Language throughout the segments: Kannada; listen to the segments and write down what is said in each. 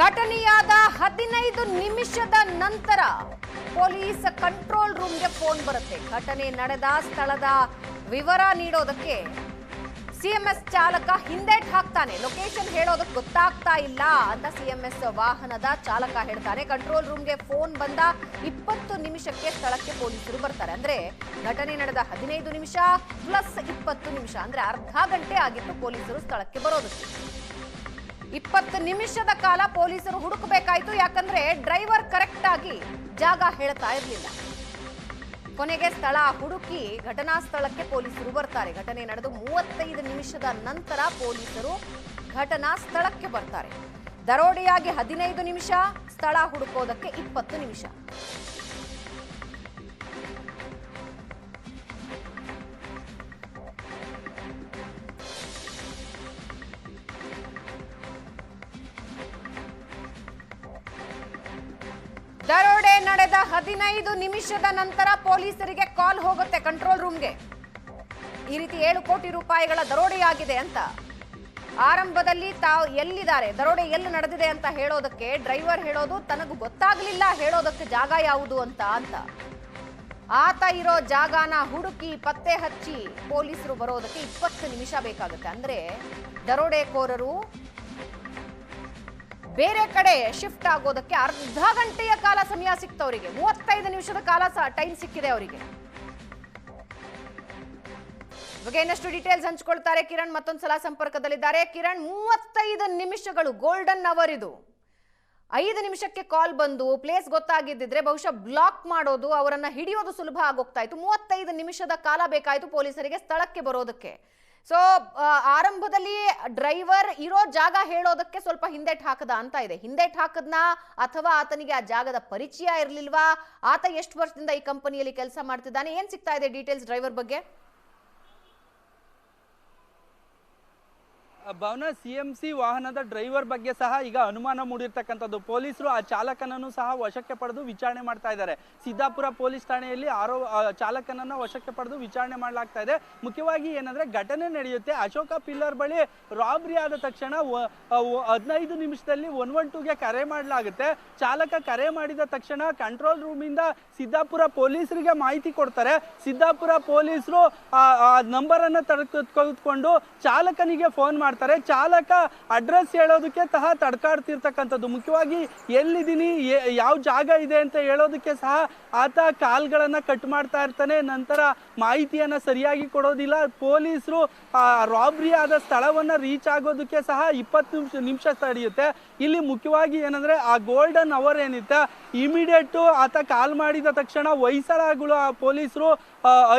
ಘಟನೆಯಾದ ಹದಿನೈದು ನಿಮಿಷದ ನಂತರ ಪೊಲೀಸ್ ಕಂಟ್ರೋಲ್ ರೂಮ್ಗೆ ಫೋನ್ ಬರುತ್ತೆ. ಘಟನೆ ನಡೆದ ಸ್ಥಳದ ವಿವರ ನೀಡೋದಕ್ಕೆ ಸಿಎಂಎಸ್ ಚಾಲಕ ಹಿಂದೇಟ್ ಹಾಕ್ತಾನೆ. ಲೊಕೇಶನ್ ಹೇಳೋದಕ್ಕೆ ಗೊತ್ತಾಗ್ತಾ ಇಲ್ಲ ಅಂತ ಸಿಎಂಎಸ್ ವಾಹನದ ಚಾಲಕ ಹೇಳ್ತಾನೆ. ಕಂಟ್ರೋಲ್ ರೂಮ್ಗೆ ಫೋನ್ ಬಂದ ಇಪ್ಪತ್ತು ನಿಮಿಷಕ್ಕೆ ಸ್ಥಳಕ್ಕೆ ಪೊಲೀಸರು ಬರ್ತಾರೆ. ಅಂದ್ರೆ ಘಟನೆ ನಡೆದ ಹದಿನೈದು ನಿಮಿಷ ಪ್ಲಸ್ ಇಪ್ಪತ್ತು ನಿಮಿಷ, ಅಂದ್ರೆ ಅರ್ಧ ಗಂಟೆ ಆಗಿತ್ತು ಪೊಲೀಸರು ಸ್ಥಳಕ್ಕೆ ಬರೋದಕ್ಕೆ. ಇಪ್ಪತ್ತು ನಿಮಿಷದ ಕಾಲ ಪೊಲೀಸರು ಹುಡುಕಬೇಕಾಯ್ತು. ಯಾಕಂದ್ರೆ ಡ್ರೈವರ್ ಕರೆಕ್ಟ್ ಆಗಿ ಜಾಗ ಹೇಳ್ತಾ ಇರಲಿಲ್ಲ. ಕೊನೆಗೆ ಸ್ಥಳ ಹುಡುಕಿ ಘಟನಾ ಸ್ಥಳಕ್ಕೆ ಪೊಲೀಸರು ಬರ್ತಾರೆ. ಘಟನೆ ನಡೆದು ಮೂವತ್ತೈದು ನಿಮಿಷದ ನಂತರ ಪೊಲೀಸರು ಘಟನಾ ಸ್ಥಳಕ್ಕೆ ಬರ್ತಾರೆ. ದರೋಡೆಯಾಗಿ ಹದಿನೈದು ನಿಮಿಷ, ಸ್ಥಳ ಹುಡುಕೋದಕ್ಕೆ ಇಪ್ಪತ್ತು ನಿಮಿಷ. ದರೋಡೆ ನಡೆದ ಹದಿನೈದು ನಿಮಿಷದ ನಂತರ ಪೊಲೀಸರಿಗೆ ಕಾಲ್ ಹೋಗುತ್ತೆ ಕಂಟ್ರೋಲ್ ರೂಮ್ಗೆ. ಈ ರೀತಿ ಏಳು ಕೋಟಿ ರೂಪಾಯಿಗಳ ದರೋಡೆಯಾಗಿದೆ ಅಂತ. ಆರಂಭದಲ್ಲಿ ತಾವು ಎಲ್ಲಿದ್ದಾರೆ, ದರೋಡೆ ಎಲ್ಲಿ ನಡೆದಿದೆ ಅಂತ ಹೇಳೋದಕ್ಕೆ, ಡ್ರೈವರ್ ಹೇಳೋದು ತನಗೂ ಗೊತ್ತಾಗ್ಲಿಲ್ಲ, ಹೇಳೋದಕ್ಕೆ ಜಾಗ ಯಾವುದು ಅಂತ ಅಂತ. ಆತ ಇರೋ ಜಾಗನ ಹುಡುಕಿ ಪತ್ತೆ ಹಚ್ಚಿ ಪೊಲೀಸರು ಬರೋದಕ್ಕೆ ಇಪ್ಪತ್ತು ನಿಮಿಷ ಬೇಕಾಗುತ್ತೆ. ಅಂದ್ರೆ ದರೋಡೆಕೋರರು ಬೇರೆ ಕಡೆ ಶಿಫ್ಟ್ ಆಗೋದಕ್ಕೆ ಅರ್ಧ ಗಂಟೆಯ ಕಾಲ ಸಮಯ ಸಿಕ್ತು ಅವರಿಗೆ ಮೂವತ್ತೈದು ನಿಮಿಷದ ಕಾಲ ಟೈಮ್ ಸಿಕ್ಕಿದೆ ಅವರಿಗೆ. ಬಗ್ಗೆ ಇನ್ನಷ್ಟು ಡೀಟೇಲ್ಸ್ ಹಂಚ್ಕೊಳ್ತಾರೆ ಕಿರಣ್, ಮತ್ತೊಂದ್ಸಲ ಸಂಪರ್ಕದಲ್ಲಿದ್ದಾರೆ. ಕಿರಣ್, ಮೂವತ್ತೈದು ನಿಮಿಷಗಳು ಗೋಲ್ಡನ್ ಅವರ್ ಇದು. ಐದು ನಿಮಿಷಕ್ಕೆ ಕಾಲ್ ಬಂದು ಪ್ಲೇಸ್ ಗೊತ್ತಾಗಿದ್ದಿದ್ರೆ ಬಹುಶಃ ಬ್ಲಾಕ್ ಮಾಡೋದು, ಅವರನ್ನ ಹಿಡಿಯೋದು ಸುಲಭ ಆಗೋಗ್ತಾ ಇತ್ತು. ಮೂವತ್ತೈದು ನಿಮಿಷದ ಕಾಲ ಬೇಕಾಯಿತು ಪೊಲೀಸರಿಗೆ ಸ್ಥಳಕ್ಕೆ ಬರೋದಕ್ಕೆ. ಸೊ ಆರಂಭದಲ್ಲಿ ಡ್ರೈವರ್ ಇರೋ ಜಾಗ ಹೇಳೋದಕ್ಕೆ ಸ್ವಲ್ಪ ಹಿಂದೆಟ್ ಹಾಕದ ಅಂತ ಇದೆ. ಹಿಂದೆಟ್ ಹಾಕದ್ನ ಅಥವಾ ಆತನಿಗೆ ಆ ಜಾಗದ ಪರಿಚಯ ಇರಲಿಲ್ವಾ? ಆತ ಎಷ್ಟು ವರ್ಷದಿಂದ ಈ ಕಂಪನಿಯಲ್ಲಿ ಕೆಲಸ ಮಾಡ್ತಿದ್ದಾನೆ? ಏನ್ ಸಿಗ್ತಾ ಇದೆ ಡೀಟೇಲ್ಸ್ ಡ್ರೈವರ್ ಬಗ್ಗೆ? ಭವನ ಸಿ ಎಂ ಸಿ ವಾಹನದ ಡ್ರೈವರ್ ಬಗ್ಗೆ ಸಹ ಈಗ ಅನುಮಾನ ಮೂಡಿರ್ತಕ್ಕಂಥದ್ದು. ಪೊಲೀಸರು ಆ ಚಾಲಕನನ್ನು ಸಹ ವಶಕ್ಕೆ ಪಡೆದು ವಿಚಾರಣೆ ಮಾಡ್ತಾ ಇದ್ದಾರೆ. ಸಿದ್ದಾಪುರ ಪೊಲೀಸ್ ಠಾಣೆಯಲ್ಲಿ ಆರೋ ಚಾಲಕನನ್ನ ವಶಕ್ಕೆ ಪಡೆದು ವಿಚಾರಣೆ ಮಾಡಲಾಗ್ತಾ ಇದೆ. ಮುಖ್ಯವಾಗಿ ಏನಂದ್ರೆ, ಘಟನೆ ನಡೆಯುತ್ತೆ. ಅಶೋಕ ಪಿಲ್ಲರ್ ಬಳಿ ರಾಬ್ರಿ ಆದ ತಕ್ಷಣ ಹದಿನೈದು ನಿಮಿಷದಲ್ಲಿ ಒನ್ ಒನ್ ಟೂಗೆ ಕರೆ ಮಾಡಲಾಗುತ್ತೆ. ಚಾಲಕ ಕರೆ ಮಾಡಿದ ತಕ್ಷಣ ಕಂಟ್ರೋಲ್ ರೂಮಿಂದ ಸಿದ್ದಾಪುರ ಪೊಲೀಸರಿಗೆ ಮಾಹಿತಿ ಕೊಡ್ತಾರೆ. ಸಿದ್ದಾಪುರ ಪೊಲೀಸರು ಆ ನಂಬರ್ ಅನ್ನ ತೆಗೆದುಕೊಂಡು ಚಾಲಕನಿಗೆ ಫೋನ್ ಮಾಡ್ತಾರೆ. ಚಾಲಕ ಅಡ್ರೆಸ್ ಹೇಳೋದಕ್ಕೆ ಸಹ ತಡ್ಕಾಡ್ತಿರ್ತಕ್ಕಂಥದ್ದು. ಮುಖ್ಯವಾಗಿ ಎಲ್ಲಿದ್ದೀನಿ ಯಾವ ಜಾಗ ಇದೆ ಅಂತ ಹೇಳೋದಕ್ಕೆ ಸಹ ಆತ ಕಾಲ್ಗಳನ್ನ ಕಟ್ ಮಾಡ್ತಾ ಇರ್ತಾನೆ. ನಂತರ ಮಾಹಿತಿಯನ್ನ ಸರಿಯಾಗಿ ಕೊಡೋದಿಲ್ಲ. ಪೊಲೀಸರು ರಾಬ್ರಿ ಆದ ಸ್ಥಳವನ್ನು ರೀಚ್ ಆಗೋದಕ್ಕೆ ಸಹ ಇಪ್ಪತ್ತು ನಿಮಿಷ ನಿಮಿಷ ತಡೆಯುತ್ತೆ. ಇಲ್ಲಿ ಮುಖ್ಯವಾಗಿ ಏನಂದರೆ, ಆ ಗೋಲ್ಡನ್ ಅವರ್ ಏನಿತ್ತೆ, ಇಮಿಡಿಯೇಟು ಆತ ಕಾಲ್ ಮಾಡಿದ ತಕ್ಷಣ ಹೊಯ್ಸಳಗಳು ಆ ಪೊಲೀಸರು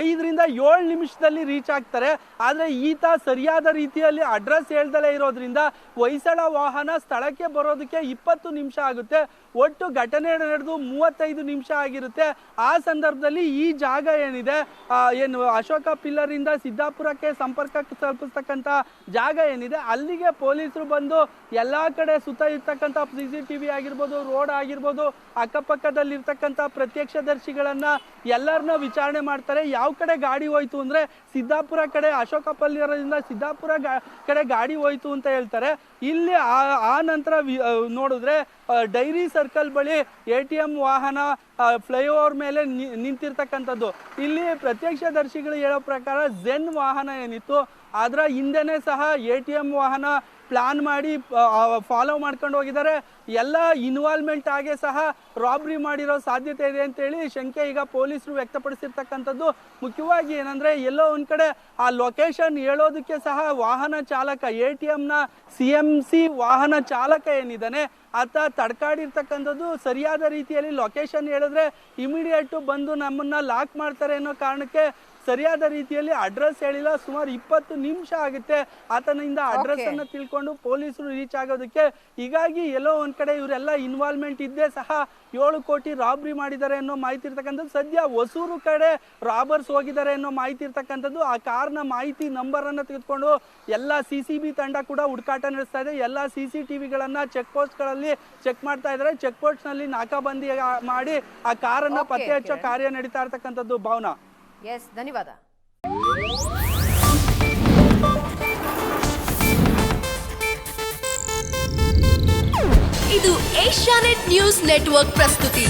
ಐದರಿಂದ ಏಳು ನಿಮಿಷದಲ್ಲಿ ರೀಚ್ ಆಗ್ತಾರೆ. ಆದರೆ ಈತ ಸರಿಯಾದ ರೀತಿಯಲ್ಲಿ ಅಡ್ರೆಸ್ ಹೇಳ್ದಲೇ ಇರೋದ್ರಿಂದ ಹೊಯ್ಸಳ ವಾಹನ ಸ್ಥಳಕ್ಕೆ ಬರೋದಕ್ಕೆ ಇಪ್ಪತ್ತು ನಿಮಿಷ ಆಗುತ್ತೆ. ಒಟ್ಟು ಘಟನೆ ನಡೆದು ಮೂವತ್ತೈದು ನಿಮಿಷ ಆಗಿರುತ್ತೆ. ಆ ಸಂದರ್ಭದಲ್ಲಿ ಈ ಜಾಗ ಏನಿದೆ ಏನು ಅಶೋಕ ಪಿಲ್ಲರ್ ಇಂದ ಸಿದ್ದಾಪುರಕ್ಕೆ ಸಂಪರ್ಕ ತಲುಪಿಸ್ತಕ್ಕಂಥ ಜಾಗ ಏನಿದೆ, ಅಲ್ಲಿಗೆ ಪೊಲೀಸರು ಬಂದು ಎಲ್ಲ ಕಡೆ ಸುತ್ತ ಇರ್ತಕ್ಕಂಥ ಸಿ ಸಿ ಟಿ ವಿ ಆಗಿರ್ಬೋದು, ರೋಡ್ ಆಗಿರ್ಬೋದು ಅಕ್ಕಪಕ್ಕದಲ್ಲಿ ಪ್ರತ್ಯಕ್ಷದರ್ಶಿಗಳನ್ನು ಎಲ್ಲರನ್ನ ವಿಚಾರಣೆ ಮಾಡ್ತಾರೆ. ಯಾವ ಕಡೆ ಗಾಡಿ ಹೋಯ್ತು ಅಂದ್ರೆ ಸಿದ್ದಾಪುರ ಕಡೆ, ಅಶೋಕ ಪಲ್ಲಿಯರಿಂದ ಸಿದ್ದಾಪುರ ಕಡೆ ಗಾಡಿ ಹೋಯ್ತು ಅಂತ ಹೇಳ್ತಾರೆ. ಇಲ್ಲಿ ಆ ನಂತರ ನೋಡಿದ್ರೆ ಡೈರಿ ಸರ್ಕಲ್ ಬಳಿ ಎ ಟಿ ಎಂ ವಾಹನ ಫ್ಲೈಓವರ್ ಮೇಲೆ ನಿಂತಿರ್ತಕ್ಕಂಥದ್ದು. ಇಲ್ಲಿ ಪ್ರತ್ಯಕ್ಷದರ್ಶಿಗಳು ಹೇಳೋ ಪ್ರಕಾರ ಝೆನ್ ವಾಹನ ಏನಿತ್ತು ಅದರ ಹಿಂದೆನೇ ಸಹ ಎ ಟಿ ಎಂ ವಾಹನ ಪ್ಲಾನ್ ಮಾಡಿ ಫಾಲೋ ಮಾಡ್ಕೊಂಡು ಹೋಗಿದ್ದಾರೆ. ಎಲ್ಲ ಇನ್ವಾಲ್ವ್ಮೆಂಟ್ ಆಗಿ ಸಹ ರಾಬ್ರಿ ಮಾಡಿರೋ ಸಾಧ್ಯತೆ ಇದೆ ಅಂತೇಳಿ ಶಂಕೆ ಈಗ ಪೊಲೀಸರು ವ್ಯಕ್ತಪಡಿಸಿರ್ತಕ್ಕಂಥದ್ದು. ಮುಖ್ಯವಾಗಿ ಏನಂದರೆ ಎಲ್ಲೋ ಒಂದು ಕಡೆ ಆ ಲೊಕೇಶನ್ ಹೇಳೋದಕ್ಕೆ ಸಹ ವಾಹನ ಚಾಲಕ, ಎ ಟಿ ಎಮ್ನ ಸಿ ಎಂ ಸಿ ವಾಹನ ಚಾಲಕ ಏನಿದ್ದಾನೆ ಆತ ತಡ್ಕಾಡಿರ್ತಕ್ಕಂಥದ್ದು ಸರಿಯಾದ ರೀತಿಯಲ್ಲಿ ಲೊಕೇಶನ್ ಹೇಳಿದ್ರೆ ಇಮಿಡಿಯೇಟು ಬಂದು ನಮ್ಮನ್ನ ಲಾಕ್ ಮಾಡ್ತಾರೆ ಅನ್ನೋ ಕಾರಣಕ್ಕೆ ಸರಿಯಾದ ರೀತಿಯಲ್ಲಿ ಅಡ್ರೆಸ್ ಹೇಳಿಲ್ಲ. ಸುಮಾರು ಇಪ್ಪತ್ತು ನಿಮಿಷ ಆಗುತ್ತೆ ಆತನಿಂದ ಅಡ್ರೆಸ್. ಅನ್ನ ತಿಳ್ಕೊಂಡು ಪೊಲೀಸರು ರೀಚ್ ಆಗೋದಕ್ಕೆ. ಹೀಗಾಗಿ ಎಲ್ಲೋ ಒಂದ್ ಕಡೆ ಇವರೆಲ್ಲ ಇನ್ವಾಲ್ವ್ಮೆಂಟ್ ಇದ್ದೇ ಸಹ ಏಳು ಕೋಟಿ ರಾಬ್ರಿ ಮಾಡಿದ್ದಾರೆ ಅನ್ನೋ ಮಾಹಿತಿ ಇರ್ತಕ್ಕಂಥದ್ದು. ಸದ್ಯ ಹೊಸೂರು ಕಡೆ ರಾಬರ್ಸ್ ಹೋಗಿದ್ದಾರೆ ಅನ್ನೋ ಮಾಹಿತಿ ಇರ್ತಕ್ಕಂಥದ್ದು. ಆ ಕಾರ್ನ ಮಾಹಿತಿ ನಂಬರ್ ಅನ್ನ ತೆಗೆದುಕೊಂಡು ಎಲ್ಲ ಸಿ ಸಿ ಬಿ ತಂಡ ಕೂಡ ಹುಡುಕಾಟ ನಡೆಸ್ತಾ ಇದೆ. ಎಲ್ಲ ಸಿ ಸಿ ಟಿವಿಗಳನ್ನ ಚೆಕ್ ಪೋಸ್ಟ್ಗಳಲ್ಲಿ ಚೆಕ್ ಮಾಡ್ತಾ ಇದ್ದಾರೆ. ಚೆಕ್ ಪೋಸ್ಟ್ನಲ್ಲಿ ನಾಕಾಬಂದಿ ಮಾಡಿ ಆ ಕಾರನ್ನ ಪತ್ತೆ ಹಚ್ಚೋ ಕಾರ್ಯ ನಡೀತಾ ಇರ್ತಕ್ಕಂಥದ್ದು ಭಾವನಾ. ಎಸ್ ಧನ್ಯವಾದ. ಇದು ಏಷ್ಯಾನೆಟ್ ನ್ಯೂಸ್ ನೆಟ್ವರ್ಕ್ ಪ್ರಸ್ತುತಿ.